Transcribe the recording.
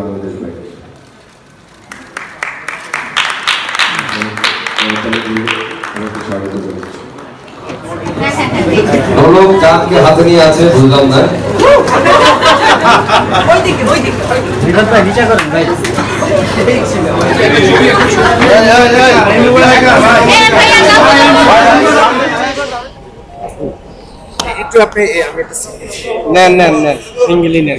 Bangladesh bank. ঢোলক চাঁদকে হাতে নিয়ে আছে বুঝলাম না। নেন নেন নেন। সিঙ্গেলি নেন।